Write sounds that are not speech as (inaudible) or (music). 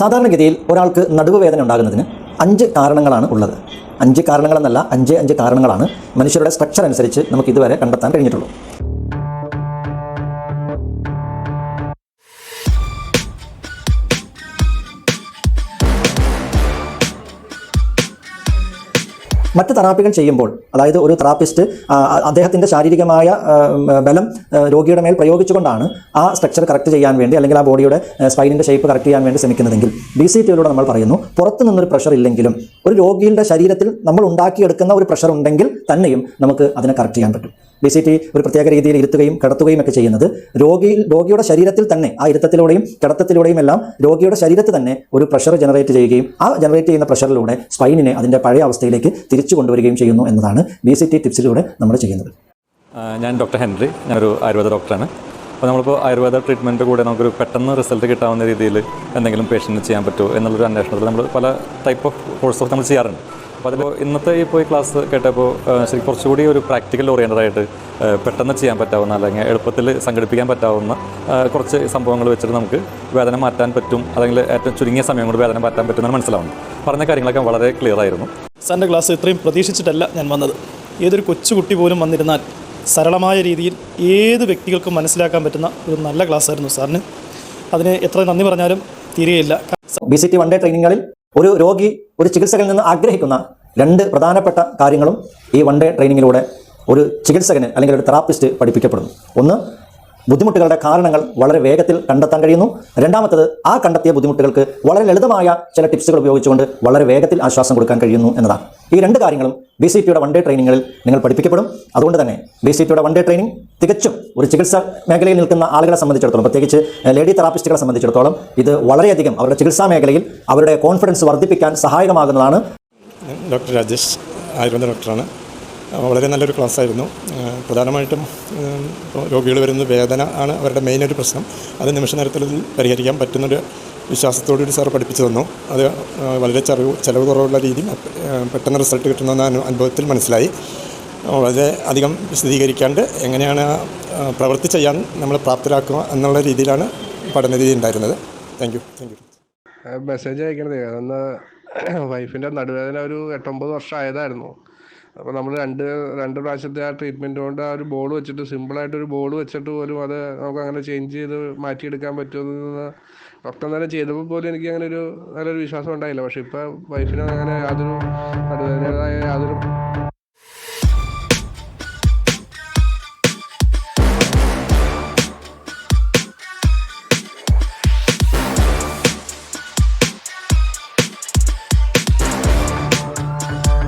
സാധാരണഗതിയിൽ ഒരാൾക്ക് നടുവ് വേദന ഉണ്ടാകുന്നതിന് അഞ്ച് കാരണങ്ങളാണ് ഉള്ളത്. അഞ്ച് കാരണങ്ങളെന്നല്ല അഞ്ച് അഞ്ച് കാരണങ്ങളാണ് മനുഷ്യരുടെ സ്ട്രക്ചർ അനുസരിച്ച് നമുക്ക് ഇതുവരെ കണ്ടെത്താൻ കഴിഞ്ഞിട്ടുള്ളൂ. മറ്റ് തെറാപ്പികൾ ചെയ്യുമ്പോൾ അതായത് ഒരു തെറാപ്പിസ്റ്റ് അദ്ദേഹത്തിന്റെ ശാരീരികമായ ബലം രോഗിയുടെ മേൽ പ്രയോഗിച്ചുകൊണ്ടാണ് ആ സ്ട്രക്ചർ കറക്റ്റ് ചെയ്യാൻ വേണ്ടി അല്ലെങ്കിൽ ആ ബോഡിയുടെ സ്പൈനിന്റെ ഷേപ്പ് കറക്റ്റ് ചെയ്യാൻ വേണ്ടി ശ്രമിക്കുന്നതെങ്കിൽ ബി സി ടിയിലൂടെ നമ്മൾ പറയുന്നു പുറത്തു നിന്നൊരു പ്രഷർ ഇല്ലെങ്കിലും ഒരു രോഗിയുടെ ശരീരത്തിൽ നമ്മൾ ഉണ്ടാക്കിയെടുക്കുന്ന ഒരു പ്രഷർ ഉണ്ടെങ്കിൽ തന്നെയും നമുക്ക് അതിനെ കറക്റ്റ് ചെയ്യാൻ പറ്റും. ബി സി ടി ഒരു പ്രത്യേക രീതിയിൽ ഇരുത്തുകയും കടത്തുകയും ഒക്കെ ചെയ്യുന്നത്. രോഗി രോഗിയുടെ ശരീരത്തിൽ തന്നെ ആ ഇരുത്തത്തിലൂടെയും കിടത്തത്തിലൂടെയും എല്ലാം രോഗിയുടെ ശരീരത്തിൽ തന്നെ ഒരു പ്രഷർ ജനറേറ്റ് ചെയ്യുകയും ആ ജനറേറ്റ് ചെയ്യുന്ന പ്രഷറിലൂടെ സ്പൈനിനെ അതിന്റെ പഴയ അവസ്ഥയിലേക്ക് തിരിച്ചു കൊണ്ടുവരികയും ചെയ്യുന്നു എന്നതാണ് ബി സി ടി ടിപ്സിലൂടെ നമ്മൾ ചെയ്യുന്നത്. ഞാൻ ഡോക്ടർ ഹെൻറി. ഞാനൊരു ആയുർവേദ ഡോക്ടറാണ് അപ്പോൾ നമ്മളിപ്പോൾ ആയുർവേദ ട്രീറ്റ്മെന്റ് കൂടെ നമുക്കൊരു പെട്ടെന്ന് റിസൾട്ട് കിട്ടാവുന്ന രീതിയിൽ എന്തെങ്കിലും പേഷ്യന്റിന് ചെയ്യാൻ പറ്റുമോ എന്നുള്ളൊരു അന്വേഷണത്തിൽ നമ്മൾ പല ടൈപ്പ് ഓഫ് കോഴ്സ് നമ്മൾ ചെയ്യാറുണ്ട്. അപ്പോൾ അതിപ്പോൾ ഇന്നത്തെ ഈ പോയി ക്ലാസ് കേട്ടപ്പോൾ ശരി കുറച്ചുകൂടി ഒരു പ്രാക്ടിക്കൽ ഓറിയന്റഡ് ആയിട്ട് പെട്ടെന്ന് ചെയ്യാൻ പറ്റാവുന്ന അല്ലെങ്കിൽ എളുപ്പത്തിൽ സംഘടിപ്പിക്കാൻ പറ്റാവുന്ന കുറച്ച് സംഭവങ്ങൾ വെച്ചിട്ട് നമുക്ക് വേദന മാറ്റാൻ പറ്റും അല്ലെങ്കിൽ ഏറ്റവും ചുരുങ്ങിയ സമയം കൊണ്ട് വേദന മാറ്റാൻ പറ്റുമെന്ന് മനസ്സിലാവുന്നു പറഞ്ഞ കാര്യങ്ങളൊക്കെ വളരെ ക്ലിയർ ആയിരുന്നു. സാറിന്റെ ക്ലാസ് ഇത്രയും പ്രതീക്ഷിച്ചിട്ടല്ല ഞാൻ വന്നത്. ഏതൊരു കൊച്ചുകുട്ടി പോലും വന്നിരുന്നാൽ സരളമായ രീതിയിൽ ഏത് വ്യക്തികൾക്കും മനസ്സിലാക്കാൻ പറ്റുന്ന ഒരു നല്ല ക്ലാസ്സായിരുന്നു സാറിന്. അതിന് എത്ര നന്ദി പറഞ്ഞാലും തീരെയില്ല. B C T one day ട്രെയിനിങ്ങുകളിൽ ഒരു രോഗി ഒരു ചികിത്സകൻ നിന്ന് ആഗ്രഹിക്കുന്ന രണ്ട് പ്രധാനപ്പെട്ട കാര്യങ്ങളും ഈ വൺ ഡേ ട്രെയിനിങ്ങിലൂടെ ഒരു ചികിത്സകന് അല്ലെങ്കിൽ ഒരു തെറാപ്പിസ്റ്റ് പഠിപ്പിക്കപ്പെടുന്നു. ഒന്ന് ബുദ്ധിമുട്ടുകളുടെ കാരണങ്ങൾ വളരെ വേഗത്തിൽ കണ്ടെത്താൻ കഴിയുന്നു. രണ്ടാമത്തത് ആ കണ്ടെത്തിയ ബുദ്ധിമുട്ടുകൾക്ക് വളരെ ലളിതമായ ചില ടിപ്സുകൾ ഉപയോഗിച്ചുകൊണ്ട് വളരെ വേഗത്തിൽ ആശ്വാസം കൊടുക്കാൻ കഴിയുന്നു എന്നതാണ്. ഈ രണ്ട് കാര്യങ്ങളും ബി സി ടിയുടെ വൺ ഡേ ട്രെയിനിങ്ങിൽ നിങ്ങൾ പഠിപ്പിക്കപ്പെടും. അതുകൊണ്ട് തന്നെ ബി സി ടിയുടെ വൺ ഡേ ട്രെയിനിങ് തികച്ചും ഒരു ചികിത്സ മേഖലയിൽ നിൽക്കുന്ന ആളുകളെ സംബന്ധിച്ചിടത്തോളം പ്രത്യേകിച്ച് ലേഡി തെറാപ്പിസ്റ്റുകളെ സംബന്ധിച്ചിടത്തോളം ഇത് വളരെയധികം അവരുടെ ചികിത്സാ മേഖലയിൽ അവരുടെ കോൺഫിഡൻസ് വർദ്ധിപ്പിക്കാൻ സഹായകമാകുന്നതാണ്. ഡോക്ടർ രാജേഷ് ആയുർവേദ ഡോക്ടറാണ്. വളരെ നല്ലൊരു ക്ലാസ് ആയിരുന്നു പ്രധാനമായിട്ടും രോഗികൾ വരുന്നത് വേദന ആണ് അവരുടെ മെയിൻ ഒരു പ്രശ്നം. അത് നിമിഷ നേരത്തിൽ പരിഹരിക്കാൻ പറ്റുന്നൊരു വിശ്വാസത്തോടുകൂടി സാർ പഠിപ്പിച്ചു തന്നു. അത് വളരെ ചെറു ചിലവ് കുറവുള്ള രീതിയിൽ പെട്ടെന്ന് റിസൾട്ട് കിട്ടുന്ന അനുഭവത്തിൽ മനസ്സിലായി. വളരെ അധികം വിശദീകരിക്കാണ്ട് എങ്ങനെയാണ് പ്രവൃത്തി ചെയ്യാൻ നമ്മൾ പ്രാപ്തരാക്കുക എന്നുള്ള രീതിയിലാണ് പഠന രീതി ഉണ്ടായിരുന്നത് thank you thank you message അയക്കണത്. അതൊന്ന് (coughs) വൈഫിന്റെ നടുവേദന ഒരു എട്ടൊമ്പത് വർഷം ആയതായിരുന്നു അപ്പോൾ നമ്മൾ രണ്ട് രണ്ട് പ്രാവശ്യത്തെ ആ ട്രീറ്റ്മെന്റ് കൊണ്ട് ആ ഒരു ബോൾ വെച്ചിട്ട് സിമ്പിൾ ആയിട്ട് ഒരു ബോൾ വെച്ചിട്ട് പോലും അത് നമുക്ക് അങ്ങനെ ചേഞ്ച് ചെയ്ത് മാറ്റിയെടുക്കാൻ പറ്റുമെന്ന് ഡോക്ടർ തന്നെ ചെയ്തപ്പോൾ പോലും എനിക്ക് അങ്ങനെ ഒരു നല്ലൊരു വിശ്വാസം ഉണ്ടായില്ല. പക്ഷേ ഇപ്പോൾ വൈഫിന് അങ്ങനെ യാതൊരു നടുവേദനയുടേതായ യാതൊരു